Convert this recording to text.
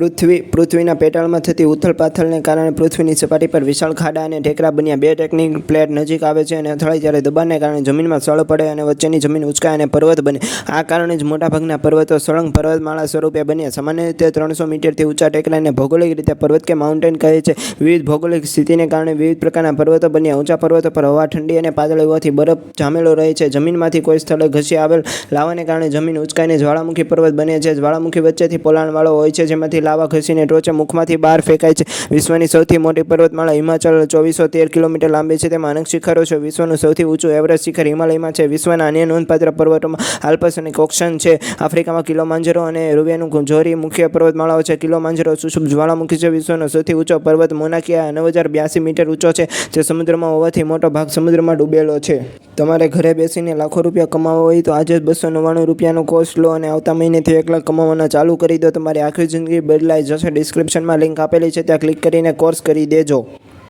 પૃથ્વી, પૃથ્વીના પેટાળમાં થતી ઉથલ પાથલને કારણે પૃથ્વીની સપાટી પર વિશાળ ખાડા અને ટેકરા બન્યા. બે ટેકનિક પ્લેટ નજીક આવે છે અને અથડાય જ્યારે દબાણને કારણે જમીનમાં સળ પડે અને વચ્ચેની જમીન ઉંચકાય અને પર્વત બને. આ કારણે જ મોટાભાગના પર્વતો સળંગ પર્વતમાળા સ્વરૂપે બન્યા. સામાન્ય રીતે ત્રણસો મીટરથી ઊંચા ટેકરાને ભૌગોલિક રીતે પર્વત કે માઉન્ટેન કહે છે. વિવિધ ભૌગોલિક સ્થિતિને કારણે વિવિધ પ્રકારના પર્વતો બન્યા. ઊંચા પર્વતો પર હવા ઠંડી અને પાતળી હોવાથી બરફ જામેલો રહે છે. જમીનમાંથી કોઈ સ્થળે ઘસી આવેલ લાવાને કારણે જમીન ઉંચકાઈને જ્વાળામુખી પર્વત બને છે. જ્વાળામુખી વચ્ચેથી પોલાણવાળો હોય છે, જેમાંથી લાવા ખસીને ટોચે મુખમાંથી બહાર ફેંકાય છે. વિશ્વની સૌથી મોટી પર્વતમાળા હિમાચલ ચોવીસો તેર કિલોમીટર લાંબી છે. તેમાં અનેક શિખરો છે. વિશ્વનું સૌથી ઊંચું એવરેસ્ટ શિખર હિમાલયમાં છે. વિશ્વના અન્ય નોંધપાત્ર પર્વતોમાં આલ્પસ અને કોક્શન છે. આફ્રિકામાં કિલોમાંજરો અને રૂબિયાનું જોરી મુખ્ય પર્વતમાળાઓ છે. કિલોમાંજરો સુષુભ જ્વાળામુખી છે. વિશ્વનો સૌથી ઊંચો પર્વત મોનાકિયા નવ હજાર બ્યાસી મીટર ઊંચો છે, જે સમુદ્રમાં હોવાથી મોટો ભાગ સમુદ્રમાં ડૂબેલો છે. તમારે ઘરે બેસીને લાખો રૂપિયા કમાવા હોય તો આજે બસો નવ્વાણું રૂપિયાનો કોર્સ લો અને આવતા મહિનેથી એક લાખ કમાવાના ચાલુ કરી દો. તમારી આખી જિંદગી બદલાઈ જશે. ડિસ્ક્રિપ્શનમાં લિંક આપેલી છે. ત્યાં ક્લિક કરીને કોર્સ કરી દેજો.